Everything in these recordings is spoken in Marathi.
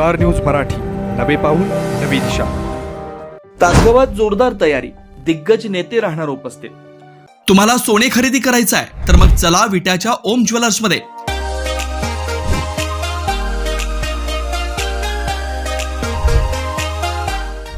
Star news Marathi. नवे पाऊल नवी दिशा. तासगावात जोरदार तयारी. दिग्गज नेते राहणार उपस्थित. तुम्हाला सोने खरेदी करायचं आहे तर मग चला विट्याच्या ओम ज्वेलर्समध्ये.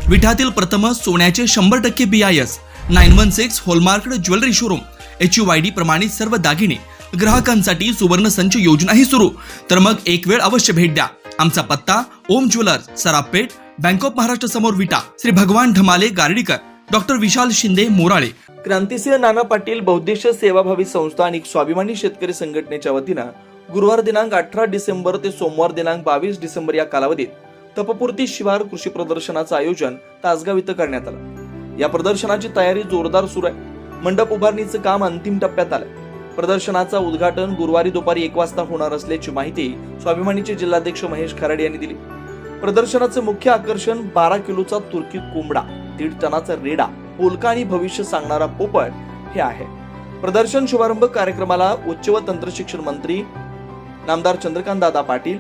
विठातील प्रथम सोन्याचे शंभर टक्के B I S nine one six hallmark jewellery showroom H U Y D प्रमाणित सर्व दागिने. ग्राहकांसाठी सुवर्ण संच योजनाही सुरू. तर मग एक वेळ अवश्य भेट द्या. आमचा पत्ता Om jewellers Sarapeth bank of Maharashtra समोर विटा. श्री भगवान ढमाले गार्डीकर. डॉक्टर विशाल शिंदे मोराळे. क्रांतिसिंह नाना पाटील बौद्धिस्ट सेवाभावी संस्था आणि स्वाभिमानी शेतकरी संघटनेच्या वतीनं गुरुवार दिनांक अठरा डिसेंबर ते सोमवार दिनांक बावीस डिसेंबर या कालावधीत तपपूर्ती शिवार कृषी प्रदर्शनाचं आयोजन तासगाव इथं करण्यात आलं. या प्रदर्शनाची तयारी जोरदार सुरू आहे. मंडप उभारणीचं काम अंतिम टप्प्यात आलं. प्रदर्शनाचा उद्घाटन गुरुवारी दुपारी एक वाजता होणार असल्याची माहिती स्वाभिमानीचे जिल्हाध्यक्ष महेश खराड यांनी दिली. प्रदर्शनाचं मुख्य आकर्षण बारा किलोचा तुर्की कोंबडा दीड टनाचा रेडा पोलका आणि भविष्य सांगणारा पोपट हे आहे. प्रदर्शन शुभारंभ कार्यक्रमाला उच्च व तंत्रशिक्षण मंत्री नामदार चंद्रकांत दादा पाटील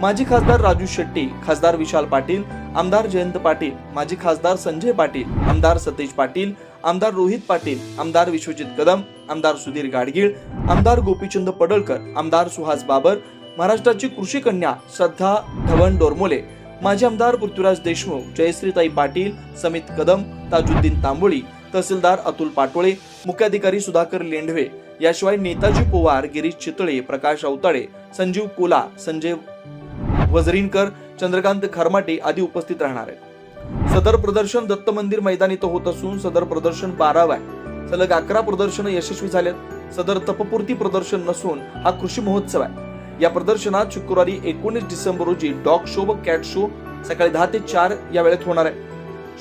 माजी खासदार राजू शेट्टी खासदार विशाल पाटील आमदार जयंत पाटील माजी खासदार संजय पाटील आमदार सतीश पाटील आमदार रोहित पाटील आमदार विश्वजित कदम आमदार सुधीर गाडगीळ आमदार गोपीचंद पडळकर आमदार सुहास बाबर महाराष्ट्राची कृषी कन्या श्रद्धा धवन डोरमोले माजी आमदार पृथ्वीराज देशमुख जयश्रीताई पाटील समित कदम ताजुद्दीन तांबोळी तहसीलदार अतुल पाटोळे मुख्याधिकारी सुधाकर लेंढवे याशिवाय नेताजी पोवार गिरीश चितळे प्रकाश अवताळे संजीव कोला संजय वजरीनकर चंद्रकांत खरमाटे आदी उपस्थित राहणार आहेत. सदर प्रदर्शन दत्त मंदिर मैदान इथं होत असून सदर प्रदर्शन बारावं आहे. सलग अकरा प्रदर्शन यशस्वी झालेत. सदर तपपूर्ती प्रदर्शन नसून हा कृषी महोत्सव आहे. या प्रदर्शनात शुक्रवारी एकोणीस डिसेंबर रोजी डॉग शो व कॅट शो सकाळी दहा ते चार या वेळेत होणार आहे.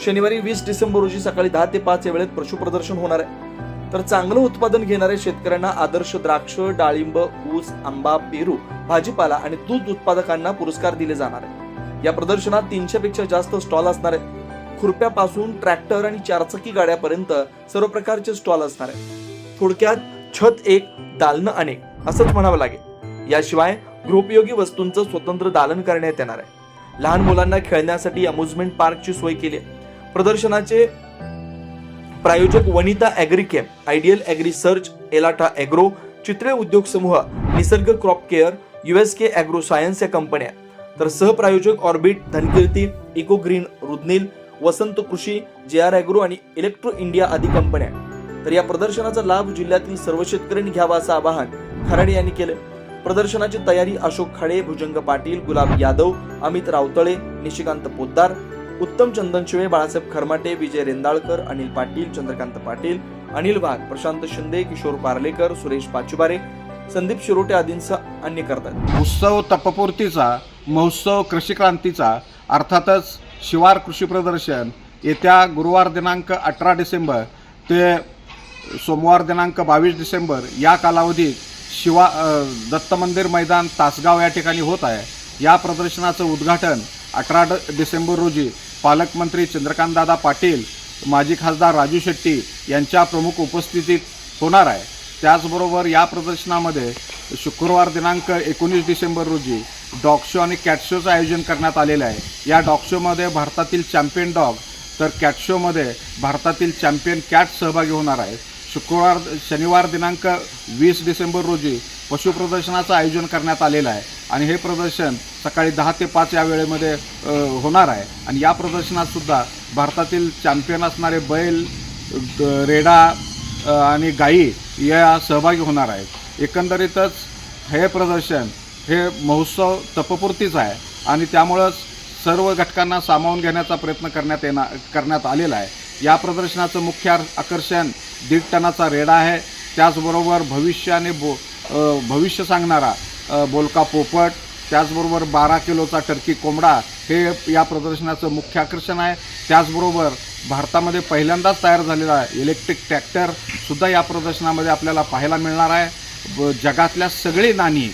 शनिवारी वीस डिसेंबर रोजी सकाळी दहा ते पाच या वेळेत पशु प्रदर्शन होणार आहे. तर चांगलं उत्पादन घेणाऱ्या शेतकऱ्यांना आदर्श द्राक्ष डाळिंब ऊस आंबा पेरू भाजीपाला आणि दूध उत्पादकांना पुरस्कार दिले जाणार आहे या प्रदर्शनात तीनशे पेक्षा जास्त स्टॉल असणार आहेत. खुरप्यापासून ट्रॅक्टर आणि चारचाकी गाड्यापर्यंत सर्व प्रकारचे स्टॉल असणार आहेत. थोडक्यात छत एक दालनं अनेक असंच म्हणावं लागेल. याशिवाय गृहोपयोगी वस्तूंचं स्वतंत्र दालन करण्यात येणार आहे. लहान मुलांना खेळण्यासाठी अम्युजमेंट पार्कची सोय केली आहे. प्रदर्शनाचे प्रायोजक Vanita agri camp ideal agri search एलाटा agro Chitre उद्योग समूह Nisarg crop care USK agro science या कंपन्या. तर सहप्रायोजक orbit Dhankirti eco green Rudneel Vasant Krishi J R agro आणि इलेक्ट्रो इंडिया आदी कंपन्या. तर या प्रदर्शनाचा लाभ जिल्ह्यातील सर्व शेतकऱ्यांनी घ्यावा असं आवाहन खराडे यांनी केलं. प्रदर्शनाची तयारी अशोक खाडे भुजंग पाटील गुलाब यादव अमित रावतळे निशिकांत पोद्दार उत्तम चंदनशिवे बाळासाहेब खरमाटे विजय रेंदाळकर अनिल पाटील चंद्रकांत पाटील अनिल वाघ प्रशांत शिंदे किशोर पार्लेकर सुरेश पाचुबारे संदीप शिरोटे आदींसह अन्य करतात. उत्सव तपपूर्तीचा महोत्सव कृषी क्रांतीचा अर्थातच शिवार कृषी प्रदर्शन येत्या गुरुवार दिनांक अठरा डिसेंबर ते सोमवार दिनांक बावीस डिसेंबर या कालावधीत शिवा दत्त मंदिर मैदान तासगाव या ठिकाणी होत आहे. या प्रदर्शनाचं उद्घाटन अठरा ड डिसेंबर रोजी पालकमंत्री चंद्रकांतदादा पाटील माजी खासदार राजू शेट्टी यांच्या प्रमुख उपस्थितीत होणार आहे. त्याचबरोबर या प्रदर्शनामध्ये शुक्रवार दिनांक एकोणीस डिसेंबर रोजी डॉग शो आणि कॅट शोचं आयोजन करण्यात आलेलं आहे. या डॉग शोमध्ये भारतातील चॅम्पियन डॉग तर कॅट शोमध्ये भारतातील चॅम्पियन कॅट सहभागी होणार आहे. शुक्रवार शनिवार दिनांक वीस डिसेंबर रोजी पशु प्रदर्शनाचं आयोजन करण्यात आलेलं आहे. आणि हे प्रदर्शन सकाळी दहा ते पाच या वेळेमध्ये होणार आहे. आणि या प्रदर्शनातसुद्धा भारतातील चॅम्पियन असणारे बैल रेडा आणि गायी या सहभागी होणार आहेत. एकंदरीतच हे प्रदर्शन हे महोत्सव तपपूर्तीच आहे. आणि त्यामुळंच सर्व घटकांना सामावून घेण्याचा प्रयत्न करण्यात येणार करण्यात आलेला आहे. या प्रदर्शनाचं मुख्य आकर्षण दीड टनाचा रेडा आहे. त्याचबरोबर भविष्याने बो भविष्य सांगणारा बोलका पोपट त्याचबरोबर बारा किलोचा टर्की कोंबडा हे या प्रदर्शनाचं मुख्य आकर्षण आहे. त्याचबरोबर भारतामध्ये पहिल्यांदाच तयार झालेला इलेक्ट्रिक ट्रॅक्टरसुद्धा या प्रदर्शनामध्ये आपल्याला पाहायला मिळणार आहे. ब- जगातल्या सगळी नाणी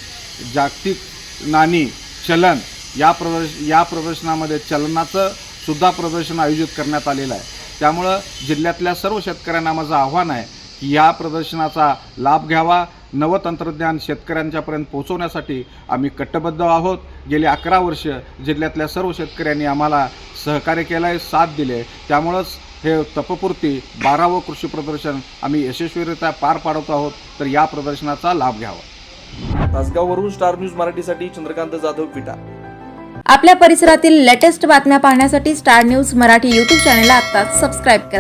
जागतिक नाणी चलन या प्रदर्श या प्रदर्शनामध्ये चलनाचं सुद्धा प्रदर्शन आयोजित करण्यात आलेलं आहे. त्यामुळं जिल्ह्यातल्या सर्व शेतकऱ्यांना माझं आव्हान आहे की या प्रदर्शनाचा लाभ घ्यावा. नवतंत्रज्ञान शेतकऱ्यांच्यापर्यंत पोहोचवण्यासाठी आम्ही कट्टबद्ध आहोत. गेली अकरा वर्ष जिल्ह्यातल्या सर्व शेतकऱ्यांनी आम्हाला सहकार्य केलं आहे साथ दिले. त्यामुळंच हे तपपूर्ती बारावं कृषी प्रदर्शन आम्ही यशस्वीरित्या पार पाडत आहोत. तर या प्रदर्शनाचा लाभ घ्यावा. तासगाववरून स्टार न्यूज मराठीसाठी चंद्रकांत जाधव विटा. आपल्या परिसरातील लेटेस्ट बातम्या पाहण्यासाठी स्टार न्यूज मराठी यूट्यूब चॅनलला आत्ताच सबस्क्राईब करा.